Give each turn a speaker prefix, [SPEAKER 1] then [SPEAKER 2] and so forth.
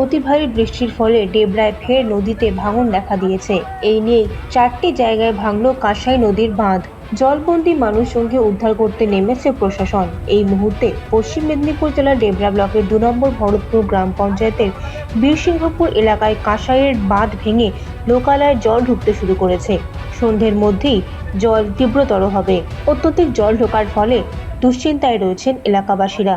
[SPEAKER 1] অতি ভারী বৃষ্টির ফলে ডেবরায় ফের নদীতে ভাঙন দেখা দিয়েছে। এই নিয়ে চারটি জায়গায় ভাঙল কাঁসাই নদীর বাঁধ। জলবন্দী মানুষ সঙ্গে উদ্ধার করতে নেমেছে প্রশাসন। এই মুহূর্তে পশ্চিম মেদিনীপুর জেলার ডেবরা ব্লকের দু নম্বর ভরতপুর গ্রাম পঞ্চায়েতের বীরসিংহপুর এলাকায় কাঁসাইয়ের বাঁধ ভেঙে লোকালয়ে জল ঢুকতে শুরু করেছে। সন্ধ্যের মধ্যেই জল তীব্রতর হবে। অত্যধিক জল ঢোকার ফলে দুশ্চিন্তায় রয়েছেন এলাকাবাসীরা।